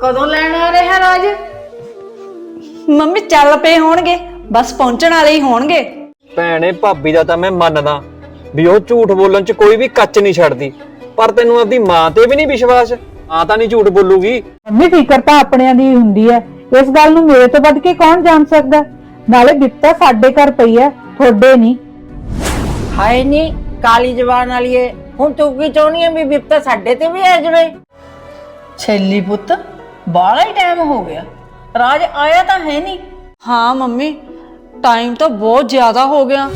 ਕਦੋਂ ਲੈਣ ਆ ਰਿਹਾ ਰਾਜ? ਮੰਮੀ ਚੱਲ ਪਏ ਹੋਣਗੇ ਬਸ ਪਹੁੰਚਣ ਵਾਲੇ ਹੀ ਹੋਣਗੇ। ਭੈਣੇ ਭਾਬੀ ਦਾ ਤਾਂ ਮੈਂ ਮੰਨਦਾ ਵੀ ਉਹ ਝੂਠ ਬੋਲਣ 'ਚ ਕੋਈ ਵੀ ਕੱਚ ਨਹੀਂ ਛੱਡਦੀ। ਪਰ ਤੈਨੂੰ ਆਪਦੀ ਮਾਂ ਤੇ ਵੀ ਨਹੀਂ ਵਿਸ਼ਵਾਸ ਮਾਂ ਤਾਂ ਨਹੀਂ ਝੂਠ ਬੋਲੂਗੀ। ਮੰਮੀ ਫਿਕਰ ਤਾਂ ਆਪਣਿਆਂ ਦੀ ਹੁੰਦੀ ਹੈ। ਇਸ ਗੱਲ ਨੂੰ ਮੇਰੇ ਤੋਂ ਵੱਧ ਕੇ ਕੌਣ ਜਾਣ ਸਕਦਾ? ਨਾਲੇ ਬਿਪਤਾ ਸਾਡੇ ਘਰ ਪਈ ਹੈ ਤੁਹਾਡੇ ਨਹੀਂ। ਹਾਏ ਨਹੀਂ ਕਾਲੀ ਜਵਾਨ ਵਾਲੀਏ ਹੁਣ ਤੂੰ ਕੀ ਚਾਹੁੰਦੀ ਹੈ ਵੀ ਬਿਪਤਾ ਸਾਡੇ ਤੇ ਵੀ ਆ ਜਾਵੇ ਛੇਲੀ ਪੁੱਤ ਬਾਹਲਾ ਹੀ ਟਾਈਮ ਹੋ ਗਿਆ ਰਾਜ ਆਇਆ ਤਾਂ ਹੈ ਨਹੀਂ ਹਾਂ ਮੰਮੀ ਟਾਈਮ ਤਾਂ ਬਹੁਤ ਜ਼ਿਆਦਾ ਹੋ ਗਿਆ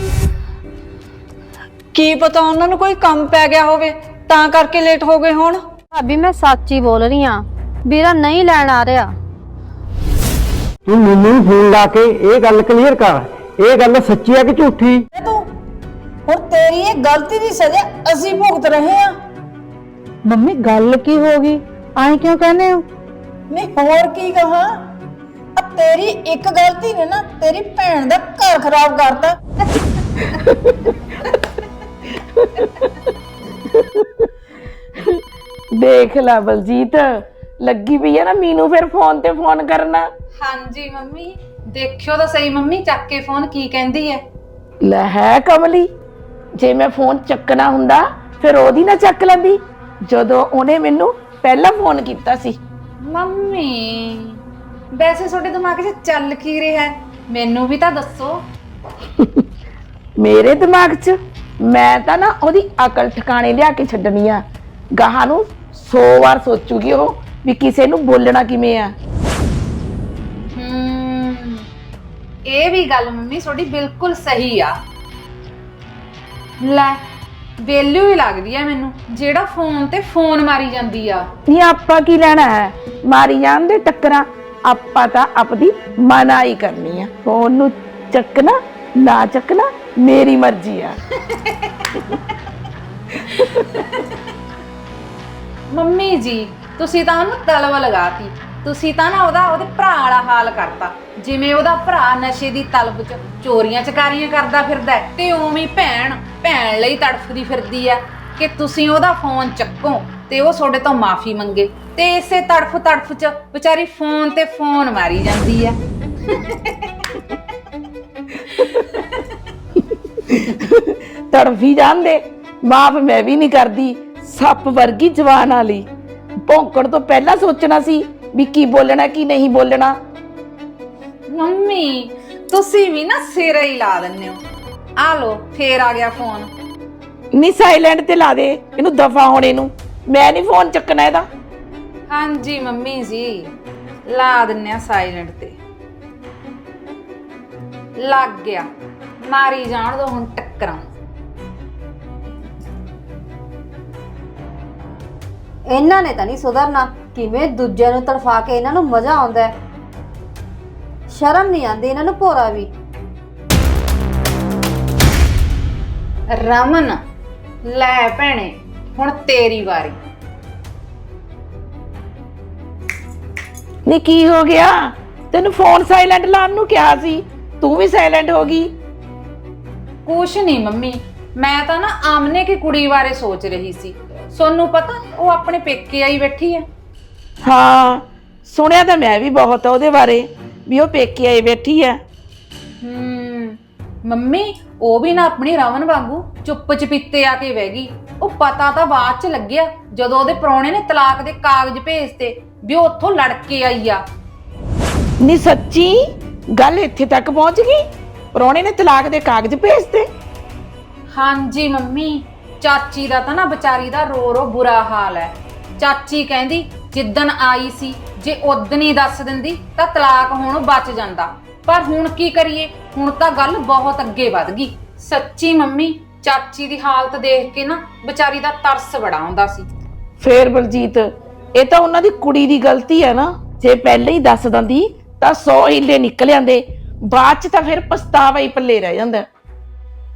ਕੀ ਪਤਾ ਉਹਨਾਂ ਨੂੰ ਕੋਈ ਕੰਮ ਪੈ ਗਿਆ ਹੋਵੇ ਤਾਂ ਕਰਕੇ ਲੇਟ ਹੋ ਗਏ ਹੋਣ ਭਾਬੀ ਮੈਂ ਸੱਚ ਹੀ ਬੋਲ ਰਹੀ ਆ ਵੀਰਾ ਨਹੀਂ ਲੈਣ ਆ ਰਿਹਾ ਤੂੰ ਮੈਨੂੰ ਫੋਨ ਲਾ ਕੇ ਇਹ ਗੱਲ ਕਲੀਅਰ ਕਰ ਇਹ ਗੱਲ ਸੱਚੀ ਹੈ ਕਿ ਝੂਠੀ ਤੂੰ ਹੁਣ ਤੇਰੀ ਇਹ ਗਲਤੀ ਦੀ ਸਜ਼ਾ ਅਸੀਂ ਭੁਗਤ ਰਹੇ ਹਾਂ ਮੰਮੀ ਗੱਲ ਕੀ ਹੋ ਗਈ ਐਂ ਕਿਉਂ ਕਹਿੰਦੇ ਹੋ ਨਹੀਂ ਹੋਰ ਕੀ ਕਹਾਂ? ਆ ਤੇਰੀ ਇੱਕ ਗਲਤੀ ਨੇ ਨਾ ਤੇਰੀ ਭੈਣ ਦਾ ਘਰ ਖਰਾਬ ਕਰਤਾ। ਦੇਖ ਲੈ ਬਲਜੀਤ ਲੱਗੀ ਪਈ ਆ ਨਾ ਮੀਨੂ ਫਿਰ ਫੋਨ ਤੇ ਫੋਨ ਕਰਨਾ। ਹਾਂਜੀ ਮੰਮੀ। ਦੇਖਿਓ ਤਾਂ ਸਹੀ ਮੰਮੀ ਚੱਕ ਕੇ ਫੋਨ ਕੀ ਕਹਿੰਦੀ ਹੈ ਲੈ ਹੈ ਕਮਲੀ ਜੇ ਮੈਂ ਫੋਨ ਚੱਕਣਾ ਹੁੰਦਾ ਫਿਰ ਉਹਦੀ ਨਾ ਚੱਕ ਲੈਂਦੀ। ਜਦੋਂ ਉਹਨੇ ਮੈਨੂੰ ਪਹਿਲਾਂ ਫੋਨ ਕੀਤਾ ਸੀ। ਮੰਮੀ ਵੈਸੇ ਤੁਹਾਡੇ ਦਿਮਾਗ 'ਚ ਚੱਲ ਕੀ ਰਿਹਾ? ਹੈ ਮੈਨੂੰ ਵੀ ਤਾਂ ਦੱਸੋ। ਮੇਰੇ ਦਿਮਾਗ 'ਚ? ਮੈਂ ਤਾਂ ਨਾ ਉਹਦੀ ਅਕਲ ਠਿਕਾਣੇ ਲਿਆ ਕੇ ਛੱਡਣੀ ਆ। ਗਾਹਾਂ ਨੂੰ 100 ਵਾਰ ਸੋਚੂਗੀ ਉਹ ਵੀ ਕਿਸੇ ਨੂੰ ਬੋਲਣਾ ਕਿਵੇਂ ਆ। ਹੂੰ ਇਹ ਵੀ ਗੱਲ ਮੰਮੀ ਤੁਹਾਡੀ ਬਿਲਕੁਲ ਸਹੀ ਆ। ਲੈ ਵੈਲਿਊ ਹੀ ਲੱਗਦੀ ਹੈ ਮੈਨੂੰ। ਜਿਹੜਾ ਫੋਨ ਤੇ ਫੋਨ ਮਾਰੀ ਜਾਂਦੀ ਆ। ਨਹੀਂ ਆਪਾਂ ਕੀ ਲੈਣਾ ਹੈ? ਮਾਰੀ ਜਾਣ ਦੇ ਟੱਕਰਾਂ ਆਪਾਂ ਤਾਂ ਆਪਦੀ ਮਨਾਈ ਕਰਨੀ ਆ। ਫੋਨ ਨੂੰ ਚੱਕਣਾ ਨਾ ਚੱਕਣਾ ਮੇਰੀ ਮਰਜ਼ੀ ਆ। ਮੰਮੀ ਜੀ ਤੁਸੀਂ ਤਾਂ ਉਹਨੂੰ ਤਲਵ ਲਗਾਤੀ। ਤੁਸੀਂ ਤਾਂ ਨਾ ਉਹਦਾ ਉਹਦੇ ਭਰਾ ਵਾਲਾ ਹਾਲ ਕਰਤਾ। ਜਿਵੇਂ ਉਹਦਾ ਭਰਾ ਨਸ਼ੇ ਦੀ ਤਲਬ ਚ ਚੋਰੀਆਂ ਚਕਾਰੀਆਂ ਕਰਦਾ ਫਿਰਦਾ ਹੈ, ਤੇ ਉਵੇਂ ਹੀ ਭੈਣ ਭੈਣ ਲਈ ਤੜਫਦੀ ਫਿਰਦੀ ਆ ਕਿ ਤੁਸੀਂ ਉਹਦਾ ਫੋਨ ਚੱਕੋ ਤੇ ਉਹ ਤੁਹਾਡੇ ਤੋਂ ਮਾਫੀ ਮੰਗੇ। ਤੇ ਇਸੇ ਤੜਫ ਤੜਫ ਚ ਵਿਚਾਰੀ ਫੋਨ ਤੇ ਫੋਨ ਮਾਰੀ ਜਾਂਦੀ ਆ ਤੜਫੀ ਜਾਂਦੇ ਮਾਫ ਮੈਂ ਵੀ ਨਹੀਂ ਕਰਦੀ। ਸੱਪ ਵਰਗੀ ਜਵਾਨ ਵਾਲੀ। ਭੌਂਕਣ ਤੋਂ ਪਹਿਲਾਂ ਸੋਚਣਾ ਸੀ ਵੀ ਕੀ ਬੋਲਣਾ ਕੀ ਨਹੀਂ ਬੋਲਣਾ। ਮੰਮੀ ਤੁਸੀਂ ਵੀ ਨਾ ਸਿਰ ਹੀ ਲਾ ਦਿੰਦੇ ਹੋ। ਆ ਲੋ ਫੇਰ ਆ ਗਿਆ ਫੋਨ। ਨਹੀਂ ਸਾਇਲੈਂਟ ਤੇ ਲਾ ਦੇ ਇਹਨੂੰ ਦਫਾ ਹੋਣੇ ਨੂੰ ਮੈਂ ਨਹੀਂ ਫੋਨ ਚੱਕਣਾ ਇਹਦਾ। ਹਾਂਜੀ ਮੰਮੀ ਜੀ। ਲਾ ਦਿੰਨੇ ਆ ਸਾਇਲੈਂਟ ਤੇ। ਲੱਗ ਗਿਆ। ਮਾਰੀ ਜਾਣ ਦੋ ਹੁਣ ਟੱਕਰਾਂ। ਇਹਨਾਂ ਨੇ ਤਾਂ ਨਹੀਂ ਸੁਧਰਨਾ। ਕਿਵੇਂ ਦੂਜਿਆਂ ਨੂੰ ਤੜਫਾ ਕੇ ਇਹਨਾਂ ਨੂੰ ਮਜ਼ਾ ਆਉਂਦਾ ਹੈ? ਸ਼ਰਮ ਨਹੀਂ ਆਉਂਦੀ ਇਹਨਾਂ ਨੂੰ ਭੋਰਾ ਵੀ। ਰਮਨ ਲੈ ਭੈਣੇ ਹੁਣ ਤੇਰੀ ਵਾਰੀ। ਨਹੀਂ ਕੀ ਹੋ ਗਿਆ? ਤੈਨੂੰ ਫੋਨ ਸਾਇਲੈਂਟ ਲਾਉਣ ਨੂੰ ਕਿਹਾ ਸੀ। ਤੂੰ ਵੀ ਸਾਇਲੈਂਟ ਹੋ ਗਈ। ਕੁਛ ਨਹੀਂ ਮੰਮੀ ਮੈਂ ਤਾਂ ਨਾ ਆਮਨੇ ਕੀ ਕੁੜੀ ਬਾਰੇ ਸੋਚ ਰਹੀ ਸੀ। ਸੋਨੂੰ ਪਤਾ ਉਹ ਆਪਣੇ ਪੇਕੇ ਆਈ ਬੈਠੀ ਹੈ। ਹਾਂ ਸੁਣਿਆ ਤਾਂ ਮੈਂ ਵੀ ਬਹੁਤ ਆ ਉਹਦੇ ਬਾਰੇ ਵੀ ਉਹ ਪੇਕੇ ਆਈ ਬੈਠੀ ਆ। ਹੂੰ ਮੰਮੀ ਉਹ ਵੀ ਨਾ ਆਪਣੀ ਰਮਨ ਵਾਂਗੂ ਚੁੱਪ ਚਪੀਤੇ ਆ ਕੇ ਬਹਿ ਗਈ। ਉਹ ਪਤਾ ਤਾਂ ਬਾਅਦ ਚ ਲੱਗਿਆ ਜਦੋਂ ਉਹਦੇ ਪ੍ਰਾਹੁਣੇ ਨੇ ਤਲਾਕ ਦੇ ਕਾਗਜ਼ ਭੇਜਤੇ ਵੀ ਉਹ ਉੱਥੋਂ ਲੜ ਕੇ ਆਈ ਆ। ਨਹੀਂ ਸੱਚੀ ਗੱਲ ਇੱਥੇ ਤੱਕ ਪਹੁੰਚ ਗਈ? ਪ੍ਰਾਹੁਣੇ ਨੇ ਤਲਾਕ ਦੇ ਕਾਗਜ਼ ਭੇਜਤੇ? ਹਾਂਜੀ ਮੰਮੀ ਚਾਚੀ ਦਾ ਤਾਂ ਨਾ ਵਿਚਾਰੀ ਦਾ ਰੋ ਰੋ ਬੁਰਾ ਹਾਲ ਹੈ। ਚਾਚੀ ਕਹਿੰਦੀ ਜਿੱਦਣ ਆਈ ਸੀ ਜੇ ਉਦਣ ਹੀ ਦੱਸ ਦਿੰਦੀ ਤਾਂ ਤਲਾਕ ਹੋਣੋਂ ਬਚ ਜਾਂਦਾ। ਪਰ ਹੁਣ ਕੀ ਕਰੀਏ? ਹੁਣ ਤਾਂ ਗੱਲ ਬਹੁਤ ਅੱਗੇ ਵੱਧ ਗਈ। ਸੱਚੀ ਮੰਮੀ ਚਾਚੀ ਦੀ ਹਾਲਤ ਦੇਖ ਕੇ ਨਾ ਵਿਚਾਰੀ ਦਾ ਤਰਸ ਬੜਾ ਆਉਂਦਾ ਸੀ। ਫੇਰ ਬਲਜੀਤ ਇਹ ਤਾਂ ਉਹਨਾਂ ਦੀ ਕੁੜੀ ਦੀ ਗਲਤੀ ਹੈ ਨਾ। ਜੇ ਪਹਿਲਾਂ ਹੀ ਦੱਸ ਦਿੰਦੀ ਤਾਂ 100 ਹੀਲੇ ਨਿਕਲ ਜਾਂਦੇ। ਬਾਅਦ ਚ ਤਾਂ ਫਿਰ ਪਛਤਾਵਾ ਹੀ ਪੱਲੇ ਰਹਿ ਜਾਂਦਾ।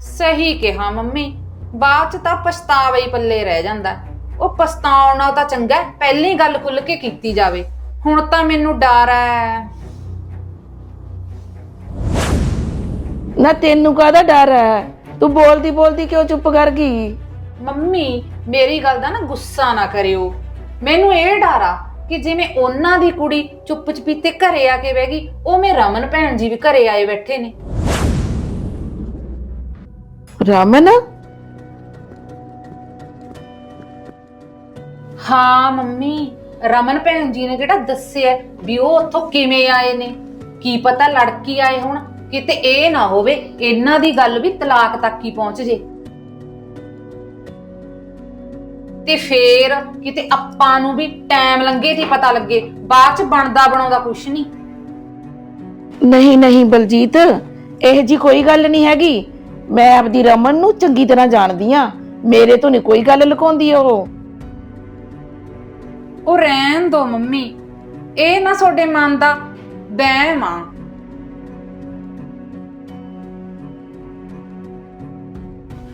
ਸਹੀ ਕਿਹਾ ਮੰਮੀ ਬਾਅਦ ਚ ਤਾਂ ਪਛਤਾਵਾ ਹੀ ਪੱਲੇ ਰਹਿ ਜਾਂਦਾ। ਉਹ ਪਛਤਾਉਣਾ ਤਾਂ ਚੰਗਾ ਹੈ, ਪਹਿਲਾਂ ਹੀ ਗੱਲ ਖੁੱਲ ਕੇ ਕੀਤੀ ਜਾਵੇ। ਹੁਣ ਤਾਂ ਮੈਨੂੰ ਡਰ ਹੈ। ਨਾ ਤੈਨੂੰ ਕਾਹਦਾ ਡਰ ਹੈ? ਤੂੰ ਬੋਲਦੀ ਬੋਲਦੀ ਕਿਉਂ ਚੁੱਪ ਕਰ ਗਈ? ਮੰਮੀ ਮੇਰੀ ਗੱਲ ਦਾ ਨਾ ਗੁੱਸਾ ਨਾ ਕਰਿਓ। ਮੈਨੂੰ ਇਹ ਡਰ ਆ ਕਿ ਜਿਵੇਂ ਉਹਨਾਂ ਦੀ ਕੁੜੀ ਚੁੱਪ ਚਪੀਤੇ ਘਰੇ ਆ ਕੇ ਬਹਿ ਗਈ ਉਵੇਂ ਰਮਨ ਭੈਣ ਜੀ ਵੀ ਘਰੇ ਆਏ ਬੈਠੇ ਨੇ। ਰਮਨ? ਹਾਂ, ਮੰਮੀ। ਰਮਨ ਭੈਣ ਜੀ ਨੇ ਜਿਹੜਾ ਦੱਸਿਆ ਵੀ ਉਹ ਉੱਥੋਂ ਕਿਵੇਂ ਆਏ ਨੇ। ਕੀ ਪਤਾ ਲੜਕੀ ਆਏ ਹੁਣ, ਕਿਤੇ ਇਹ ਨਾ ਹੋਵੇ, ਇਹਨਾਂ ਦੀ ਗੱਲ ਵੀ ਤਲਾਕ ਤੱਕ ਹੀ ਪਹੁੰਚ ਜੇ। ਤੇ ਫੇਰ ਕਿਤੇ ਆਪਾਂ ਨੂੰ ਵੀ ਟਾਈਮ ਲੰਘੇ ਤੇ ਪਤਾ ਲੱਗੇ, ਬਾਅਦ ਚ ਬਣਦਾ ਬਣਾਉਂਦਾ ਕੁਛ ਨਹੀਂ। ਨਹੀਂ ਨਹੀਂ ਬਲਜੀਤ, ਇਹ ਜੀ ਕੋਈ ਗੱਲ ਨਹੀਂ ਹੈਗੀ। ਮੈਂ ਆਪਦੀ ਰਮਨ ਨੂੰ ਚੰਗੀ ਤਰ੍ਹਾਂ ਜਾਣਦੀ ਆ ਮੇਰੇ ਤੋਂ ਨਹੀਂ ਕੋਈ ਗੱਲ ਲੁਕਾਉਂਦੀ ਉਹ। ਉਹ ਰਹਿਣ ਦੋ ਮੰਮੀ। ਇਹ ਨਾ ਤੁਹਾਡੇ ਮਨ ਦਾ ਵਹਿਮ ਆ।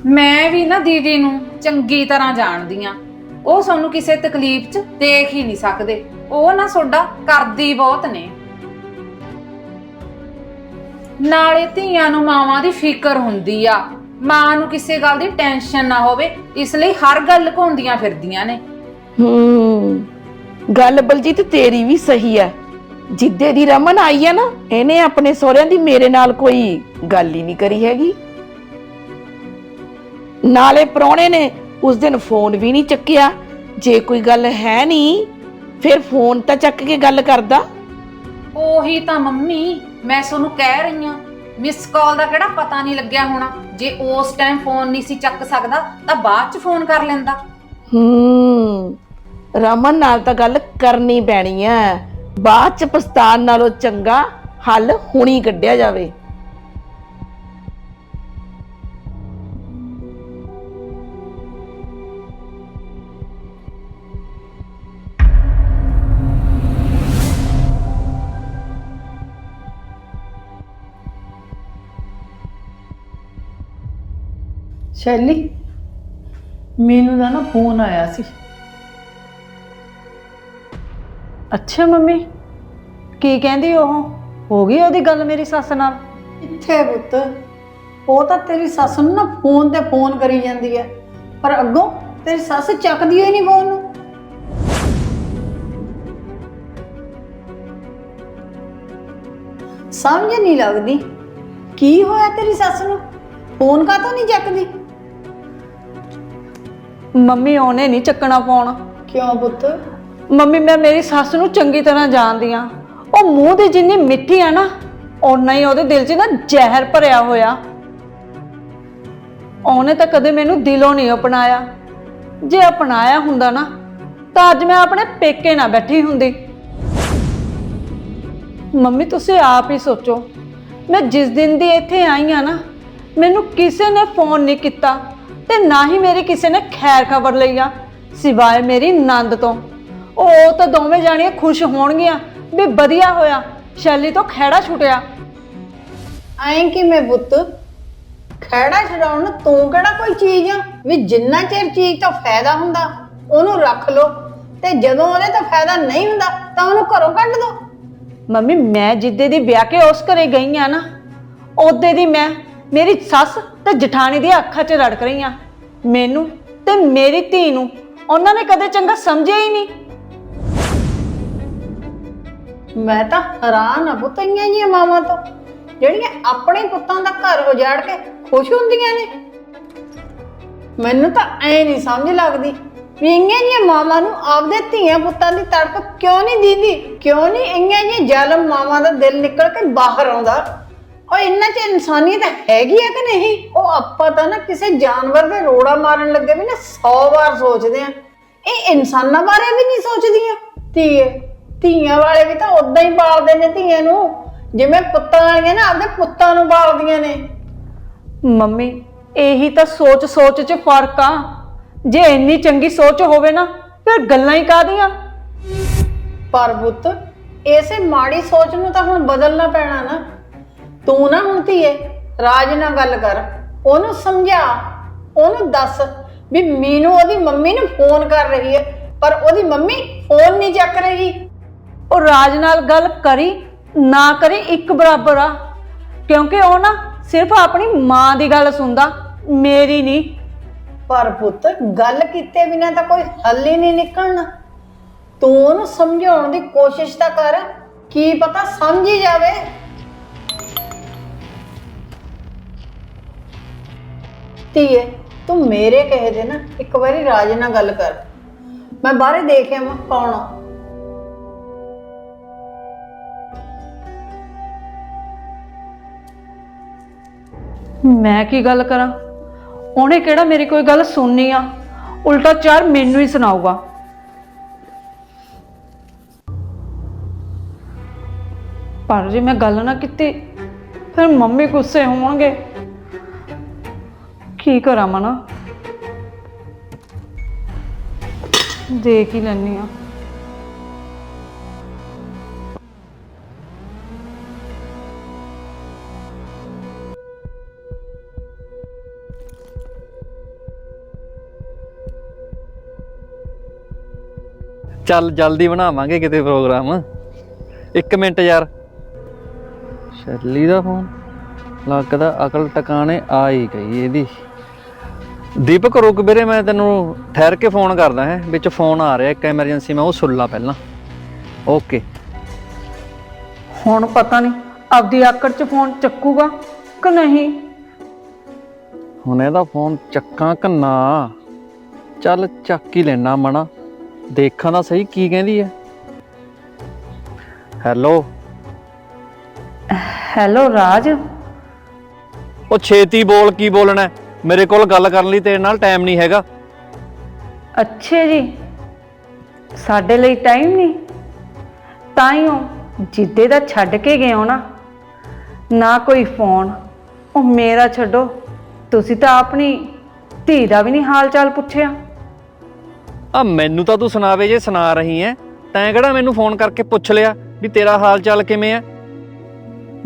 ਮੈਂ ਵੀ ਨਾ ਦੀਦੀ ਨੂੰ ਚੰਗੀ ਤਰ੍ਹਾਂ ਜਾਣਦੀ ਆ। ਉਹ ਸਾਨੂੰ ਕਿਸੇ ਤਕਲੀਫ 'ਚ ਦੇਖ ਹੀ ਨਹੀਂ ਸਕਦੇ। ਉਹ ਨਾ ਤੁਹਾਡਾ ਕਰਦੀ ਬਹੁਤ ਨੇ। ਨਾਲੇ ਧੀਆਂ ਨੂੰ ਮਾਵਾਂ ਦੀ ਫਿਕਰ ਹੁੰਦੀ ਆ। ਮਾਂ ਨੂੰ ਕਿਸੇ ਗੱਲ ਦੀ ਟੈਨਸ਼ਨ ਨਾ ਹੋਵੇ, ਇਸ ਲਈ ਹਰ ਗੱਲ ਘੁੰਦੀਆਂ ਫਿਰਦੀਆਂ ਨੇ। ਹੂੰ। ਗੱਲ ਬਲਜੀਤ ਤੇਰੀ ਵੀ ਸਹੀ ਹੈ ਜਿੱਦੇ ਦੀ ਰਮਨ ਆਈ ਹੈ ਨਾ ਇਹਨੇ ਆਪਣੇ ਸਹੁਰਿਆਂ ਦੀ ਮੇਰੇ ਨਾਲ ਕੋਈ ਗੱਲ ਹੀ ਨਹੀਂ ਕਰੀ ਹੈਗੀ। ਨਾਲੇ ਪ੍ਰਾਹੁਣੇ ਨੇ ਉਸ ਦਿਨ ਫੋਨ ਵੀ ਨਹੀਂ ਚੱਕਿਆ। ਜੇ ਕੋਈ ਗੱਲ ਹੈ ਨਹੀਂ ਫਿਰ ਫੋਨ ਤਾਂ ਚੱਕ ਕੇ ਗੱਲ ਕਰਦਾ। ਉਹੀ ਤਾਂ ਮੰਮੀ ਮੈਂ ਤੁਹਾਨੂੰ ਕਹਿ ਰਹੀ ਹਾਂ ਮਿਸ ਕਾਲ ਦਾ ਕਿਹੜਾ ਪਤਾ ਨਹੀਂ ਲੱਗਿਆ ਹੋਣਾ। ਜੇ ਉਸ ਟਾਈਮ ਫੋਨ ਨਹੀਂ ਸੀ ਚੱਕ ਸਕਦਾ ਤਾਂ ਬਾਅਦ ਚ ਫੋਨ ਕਰ ਲੈਂਦਾ। ਹੂੰ। ਰਮਨ ਨਾਲ ਤਾਂ ਗੱਲ ਕਰਨੀ ਪੈਣੀ ਐ। ਬਾਅਦ ਚ ਪਛਤਾਣ ਨਾਲੋਂ ਚੰਗਾ ਹੱਲ ਹੁਣੀ ਕੱਢਿਆ ਜਾਵੇ। ਸ਼ੈਲੀ, ਮੈਨੂੰ ਦਾ ਨਾ ਫੋਨ ਆਇਆ ਸੀ। ਅੱਛਾ ਮੰਮੀ ਕੀ ਕਹਿੰਦੀ ਉਹ? ਹੋ ਗਈ ਉਹਦੀ ਗੱਲ ਮੇਰੀ ਸੱਸ ਨਾਲ? ਕਿੱਥੇ ਪੁੱਤ ਉਹ ਤਾਂ ਤੇਰੀ ਸੱਸ ਨੂੰ ਨਾ ਫੋਨ ਤੇ ਫੋਨ ਕਰੀ ਜਾਂਦੀ ਹੈ ਪਰ ਅੱਗੋਂ ਤੇਰੀ ਸੱਸ ਚੱਕਦੀ ਹੋਈ ਨਹੀਂ ਫੋਨ ਨੂੰ। ਸਮਝ ਨਹੀਂ ਲੱਗਦੀ ਕੀ ਹੋਇਆ ਤੇਰੀ ਸੱਸ ਨੂੰ? ਫੋਨ ਕਾਹਤੋਂ ਨਹੀਂ ਚੱਕਦੀ? ਮੰਮੀ ਉਹਨੇ ਨਹੀਂ ਚੱਕਣਾ ਫੋਨ। ਕਿਉਂ ਪੁੱਤ? ਮੰਮੀ, ਮੈਂ ਮੇਰੀ ਸੱਸ ਨੂੰ ਚੰਗੀ ਤਰ੍ਹਾਂ ਜਾਣਦੀ ਆ ਉਹ ਮੂੰਹ ਦੀ ਜਿੰਨੀ ਮਿੱਠੀ ਆ ਨਾ, ਓਨਾ ਹੀ ਉਹਦੇ ਦਿਲ 'ਚ ਨਾ ਜ਼ਹਿਰ ਭਰਿਆ ਹੋਇਆ। ਉਹਨੇ ਤਾਂ ਕਦੇ ਮੈਨੂੰ ਦਿਲੋਂ ਨਹੀਂ ਅਪਣਾਇਆ। ਜੇ ਅਪਣਾਇਆ ਹੁੰਦਾ ਨਾ, ਤਾਂ ਅੱਜ ਮੈਂ ਆਪਣੇ ਪੇਕੇ ਨਾ ਬੈਠੀ ਹੁੰਦੀ। ਮੰਮੀ, ਤੁਸੀਂ ਆਪ ਹੀ ਸੋਚੋ। ਮੈਂ ਜਿਸ ਦਿਨ ਦੀ ਇੱਥੇ ਆਈ ਆ ਨਾ, ਮੈਨੂੰ ਕਿਸੇ ਨੇ ਫੋਨ ਨਹੀਂ ਕੀਤਾ ਤੇ ਨਾ ਹੀ ਮੇਰੀ ਕਿਸੇ ਨੇ ਖੈਰ ਖਬਰ ਲਈ ਆ, ਸਿਵਾਏ ਮੇਰੀ ਨੰਦ ਤੋਂ। ਉਹ ਤਾਂ ਦੋਵੇਂ ਜਾਣੀਆਂ ਖੁਸ਼ ਹੋਣਗੀਆਂ ਵੀ ਵਧੀਆ ਹੋਇਆ ਸ਼ੈਲੀ ਤੋਂ ਖਹਿੜਾ ਛੁੱਟਿਆ। ਐਂ ਕਿਵੇਂ ਪੁੱਤ? ਖਹਿੜਾ ਛਡਾਉਣ ਨੂੰ ਤੂੰ ਕਿਹੜਾ ਕੋਈ ਚੀਜ਼ ਆ? ਵੀ ਜਿੰਨਾ ਚਿਰ ਚੀਜ਼ ਤੋਂ ਫਾਇਦਾ ਹੁੰਦਾ ਉਹਨੂੰ ਰੱਖ ਲੋ ਤੇ ਜਦੋਂ ਉਹਦੇ ਤੋਂ ਫਾਇਦਾ ਨਹੀਂ ਹੁੰਦਾ ਤਾਂ ਉਹਨੂੰ ਘਰੋਂ ਕੱਢ ਦੋ। ਮੰਮੀ ਮੈਂ ਜਿੱਦੇ ਦੀ ਵਿਆਹ ਕੇ ਉਸ ਘਰੇ ਗਈ ਆ ਨਾ ਉਹਦੇ ਦੀ ਮੈਂ ਮੇਰੀ ਸੱਸ ਤੇ ਜਠਾਣੀ ਦੀਆਂ ਅੱਖਾਂ 'ਚ ਰੜਕ ਰਹੀਆਂ ਮੈਨੂੰ ਤੇ ਮੇਰੀ ਧੀ ਨੂੰ ਉਹਨਾਂ ਨੇ ਕਦੇ ਚੰਗਾ ਸਮਝਿਆ ਹੀ ਨਹੀਂ। ਮੈਂ ਤਾਂ ਹੈਰਾਨ ਆ ਪੁੱਤੀਆਂ ਜੀਆਂ ਮਾਵਾਂ ਤੋਂ। ਜਿਹੜੀਆਂ ਆਪਣੇ ਪੁੱਤਾਂ ਦਾ ਘਰ ਉਜਾੜ ਕੇ ਖੁਸ਼ ਹੁੰਦੀਆਂ ਨੇ। ਮੈਨੂੰ ਤਾਂ ਐ ਨਹੀਂ ਸਮਝ ਲੱਗਦੀ ਵੀ ਇੰਗੀਆਂ ਜੀਆਂ ਮਾਵਾਂ ਨੂੰ ਆਪਦੇ ਧੀਆਂ ਪੁੱਤਾਂ ਦੀ ਤੜਪ ਕਿਉਂ ਨਹੀਂ ਦੀਦੀ? ਕਿਉਂ ਨਹੀਂ ਇੰਗੀਆਂ ਜੀਆਂ ਜ਼ਾਲਮ ਮਾਵਾਂ ਦਾ ਦਿਲ ਨਿਕਲ ਕੇ ਬਾਹਰ ਆਉਂਦਾ? ਉਹ ਇੰਨਾ ਚ ਇਨਸਾਨੀਅਤ ਹੈਗੀ ਆ ਕਿ ਨਹੀਂ? ਉਹ ਆਪਾਂ ਤਾਂ ਨਾ ਕਿਸੇ ਜਾਨਵਰ ਦੇ ਰੋੜਾ ਮਾਰਨ ਲੱਗੇ ਵੀ ਨਾ 100 ਵਾਰ ਸੋਚਦੇ ਆ। ਇਹ ਇਨਸਾਨਾਂ ਬਾਰੇ ਵੀ ਨਹੀਂ ਸੋਚਦੀਆਂ। ਧੀਏ ਧੀਆਂ ਵਾਲੇ ਵੀ ਤਾਂ ਉਦਾਂ ਹੀ ਪਾਲਦੇ ਨੇ ਧੀਆਂ ਨੂੰ। ਜਿਵੇਂ ਪੁੱਤਾਂ ਵਾਲੀਆਂ ਨਾ ਆਪਦੇ ਪੁੱਤਾਂ ਨੂੰ ਪਾਲਦੀਆਂ ਨੇ। ਮੰਮੀ ਇਹੀ ਤਾਂ ਸੋਚ ਸੋਚ 'ਚ ਫ਼ਰਕ ਆ। ਜੇ ਇੰਨੀ ਚੰਗੀ ਸੋਚ ਹੋਵੇ ਨਾ ਫਿਰ ਗੱਲਾਂ ਹੀ ਕਾਹਦੀਆਂ? ਪਰ ਪੁੱਤ ਇਸੇ ਮਾੜੀ ਸੋਚ ਨੂੰ ਤਾਂ ਹੁਣ ਬਦਲਣਾ ਪੈਣਾ ਨਾ। ਤੂੰ ਨਾ ਹੁਣ ਧੀਏ ਰਾਜ ਨਾਲ ਗੱਲ ਕਰ। ਉਹਨੂੰ ਸਮਝਾ ਉਹਨੂੰ ਦੱਸ ਵੀ ਮੀਨੂ ਉਹਦੀ ਮੰਮੀ ਨੂੰ ਫੋਨ ਕਰ ਰਹੀ ਹੈ। ਪਰ ਉਹਦੀ ਮੰਮੀ ਫੋਨ ਨਹੀਂ ਚੱਕ ਰਹੀ। ਉਹ ਰਾਜ ਨਾਲ ਗੱਲ ਕਰੀ, ਨਾ ਕਰੀ, ਇੱਕ ਬਰਾਬਰ ਆ। ਕਿਉਂਕਿ ਉਹ ਨਾ ਸਿਰਫ ਆਪਣੀ ਮਾਂ ਦੀ ਗੱਲ ਸੁਣਦਾ, ਮੇਰੀ ਨਹੀਂ। ਪਰ ਪੁੱਤ, ਗੱਲ ਕੀਤੇ ਬਿਨਾ ਤਾਂ ਕੋਈ ਹੱਲ ਹੀ ਨਹੀਂ ਨਿਕਲਣਾ। ਤੂੰ ਉਹਨੂੰ ਸਮਝਾਉਣ ਦੀ ਕੋਸ਼ਿਸ਼ ਤਾਂ ਕਰ, ਕੀ ਪਤਾ ਸਮਝ ਹੀ ਜਾਵੇ। ਧੀਏ, ਤੂੰ ਮੇਰੇ ਕਹੇ ਦੇ ਨਾ ਇੱਕ ਵਾਰੀ ਰਾਜ ਨਾਲ ਗੱਲ ਕਰ। ਮੈਂ ਬਾਹਰੇ ਦੇਖ ਆਵਾਂ ਕੌਣ ਆ। ਮੈਂ ਕੀ ਗੱਲ ਕਰਾਂ? ਉਹਨੇ ਕਿਹੜਾ ਮੇਰੀ ਕੋਈ ਗੱਲ ਸੁਣਨੀ ਆ? ਉਲਟਾ ਚਾਰ ਮੈਨੂੰ ਹੀ ਸੁਣਾਊਗਾ। ਪਰ ਜੇ ਮੈਂ ਗੱਲ ਨਾ ਕੀਤੀ, ਫਿਰ ਮੰਮੀ ਗੁੱਸੇ ਹੋਣਗੇ। ਕੀ ਕਰਾਂ ਮਨਾ? ਦੇਖ ਹੀ ਲੈਣੀ ਆ। ਚੱਲ ਜਲਦੀ ਬਣਾਵਾਂਗੇ ਕਿਤੇ ਪ੍ਰੋਗਰਾਮ। ਇੱਕ ਮਿੰਟ ਯਾਰ। ਸ਼ਰਲੀ ਦਾ ਫੋਨ। ਲੱਗਦਾ ਅਕਲ ਟਿਕਾਣੇ ਆ ਹੀ ਗਈ ਇਹਦੀ। ਦੀਪਕ ਰੁਕ ਵੀਰੇ ਮੈਂ ਤੈਨੂੰ ਠਹਿਰ ਕੇ ਫੋਨ ਕਰਦਾ ਹੈ। ਵਿੱਚ ਫੋਨ ਆ ਰਿਹਾ ਇੱਕ ਐਮਰਜੈਂਸੀ ਮੈਂ ਉਹ ਸੁਣ ਲਾ ਪਹਿਲਾਂ। ਓਕੇ ਹੁਣ ਪਤਾ ਨਹੀਂ ਆਪਦੀ ਆਕੜ ਚ ਫੋਨ ਚੱਕੂਗਾ ਕਿ ਨਹੀਂ। ਹੁਣ ਇਹਦਾ ਫੋਨ ਚੱਕਾਂ ਕੰਨਾ ਚੱਲ ਚੱਕ ਹੀ ਲੈਣਾ ਮਣਾ। ਦੇਖਾਂ ਤਾਂ ਸਹੀ ਕੀ ਕਹਿੰਦੀ ਹੈ ਹੈਲੋ। ਹੈਲੋ ਰਾਜ। ਉਹ ਛੇਤੀ ਬੋਲ ਕੀ ਬੋਲਣਾ ਹੈ? ਮੇਰੇ ਕੋਲ ਗੱਲ ਕਰਨ ਲਈ ਤੇਰੇ ਨਾਲ ਟਾਈਮ ਨਹੀਂ ਹੈਗਾ। ਅੱਛੇ ਜੀ। ਸਾਡੇ ਲਈ ਟਾਈਮ ਨਹੀਂ। ਤਾਈਓ ਜਿੱਦੇ ਦਾ ਛੱਡ ਕੇ ਗਏ ਹੋ ਨਾ ਨਾ ਕੋਈ ਫੋਨ। ਉਹ ਮੇਰਾ ਛੱਡੋ। ਤੁਸੀਂ ਤਾਂ ਆਪਣੀ ਧੀ ਦਾ ਵੀ ਨਹੀਂ ਹਾਲ ਚਾਲ ਪੁੱਛਿਆ। ਆ ਮੈਨੂੰ ਤਾਂ ਤੂੰ ਸੁਣਾਵੇ ਜੇ ਸੁਣਾ ਰਹੀ ਐ। ਤੈਂ ਕਿਹੜਾ ਮੈਨੂੰ ਫੋਨ ਕਰਕੇ ਪੁੱਛ ਲਿਆ ਵੀ ਤੇਰਾ ਹਾਲ ਚਾਲ ਕਿਵੇਂ ਐ?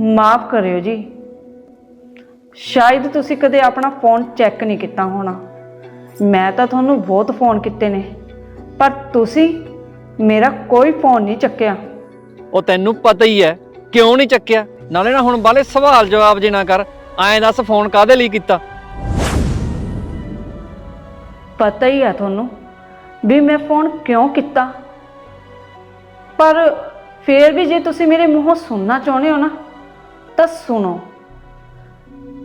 ਮਾਫ ਕਰਿਓ ਜੀ। ਸ਼ਾਇਦ ਤੁਸੀਂ ਕਦੇ ਆਪਣਾ ਫੋਨ ਚੈੱਕ ਨਹੀਂ ਕੀਤਾ ਹੋਣਾ। ਮੈਂ ਤਾਂ ਤੁਹਾਨੂੰ ਬਹੁਤ ਫੋਨ ਕੀਤੇ ਨੇ। ਪਰ ਤੁਸੀਂ ਮੇਰਾ ਕੋਈ ਫੋਨ ਨਹੀਂ ਚੱਕਿਆ। ਉਹ ਤੈਨੂੰ ਪਤਾ ਹੀ ਐ ਕਿਉਂ ਨਹੀਂ ਚੱਕਿਆ? ਨਾਲੇ ਨਾ ਹੁਣ ਬਾਲੇ ਸਵਾਲ ਜਵਾਬ ਜੇ ਨਾ ਕਰ ਐਂ ਦੱਸ ਫੋਨ ਕਾਦੇ ਲਈ ਕੀਤਾ? ਪਤਾ ਹੀ ਆ ਤੁਹਾਨੂੰ। ਵੀ ਮੈਂ ਫੋਨ ਕਿਉਂ ਕੀਤਾ? ਪਰ ਫੇਰ ਵੀ ਜੇ ਤੁਸੀਂ ਮੇਰੇ ਮੂੰਹੋਂ ਸੁਣਨਾ ਚਾਹੁੰਦੇ ਹੋ ਨਾ, ਤਾਂ ਸੁਣੋ।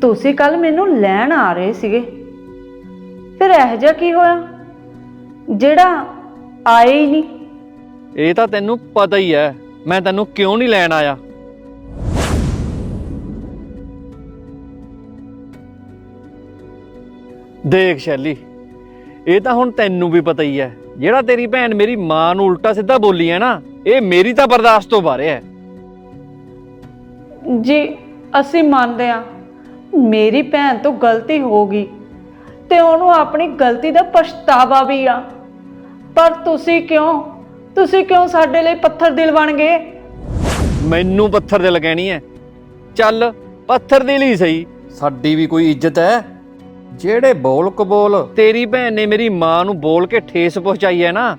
ਤੁਸੀਂ ਕੱਲ ਮੈਨੂੰ ਲੈਣ ਆ ਰਹੇ ਸੀਗੇ। ਫਿਰ ਇਹ ਜਿਹਾ ਕੀ ਹੋਇਆ? ਜਿਹੜਾ ਆਏ ਹੀ ਨਹੀਂ। ਇਹ ਤਾਂ ਤੈਨੂੰ ਪਤਾ ਹੀ ਹੈ, ਮੈਂ ਤੈਨੂੰ ਕਿਉਂ ਨਹੀਂ ਲੈਣ ਆਇਆ? ਦੇਖ ਸ਼ੈਲੀ ਇਹ ਤਾਂ ਹੁਣ ਤੈਨੂੰ ਵੀ ਪਤਾ ਹੀ ਐ ਜਿਹੜਾ ਤੇਰੀ ਭੈਣ ਮੇਰੀ ਮਾਂ ਨੂੰ ਉਲਟਾ ਸਿੱਧਾ ਬੋਲੀ ਐ ਨਾ ਇਹ ਮੇਰੀ ਤਾਂ ਬਰਦਾਸ਼ਤ ਤੋਂ ਬਾਹਰ ਐ ਜੀ ਅਸੀਂ ਮੰਨਦੇ ਆ ਮੇਰੀ ਭੈਣ ਤੋਂ ਗਲਤੀ ਹੋ ਗਈ ਤੇ ਉਹਨੂੰ ਆਪਣੀ ਗਲਤੀ ਦਾ ਪਛਤਾਵਾ ਵੀ ਆ। ਪਰ ਤੁਸੀਂ ਕਿਉਂ ਤੁਸੀਂ ਕਿਉਂ ਸਾਡੇ ਲਈ ਪੱਥਰ ਦਿਲ ਬਣ ਗਏ? ਮੈਨੂੰ ਪੱਥਰ ਦਿਲ ਕਹਿਣੀ ਐ ਚੱਲ ਪੱਥਰ ਦਿਲ ਹੀ ਸਹੀ। ਸਾਡੀ ਵੀ ਕੋਈ ਇੱਜ਼ਤ ਐ ਜਿਹੜੇ ਬੋਲ ਕਬੋਲ ਤੇਰੀ ਭੈਣ ਨੇ ਮੇਰੀ ਮਾਂ ਨੂੰ ਬੋਲ ਕੇ ਠੇਸ ਪਹੁੰਚਾਈ ਐ ਨਾ,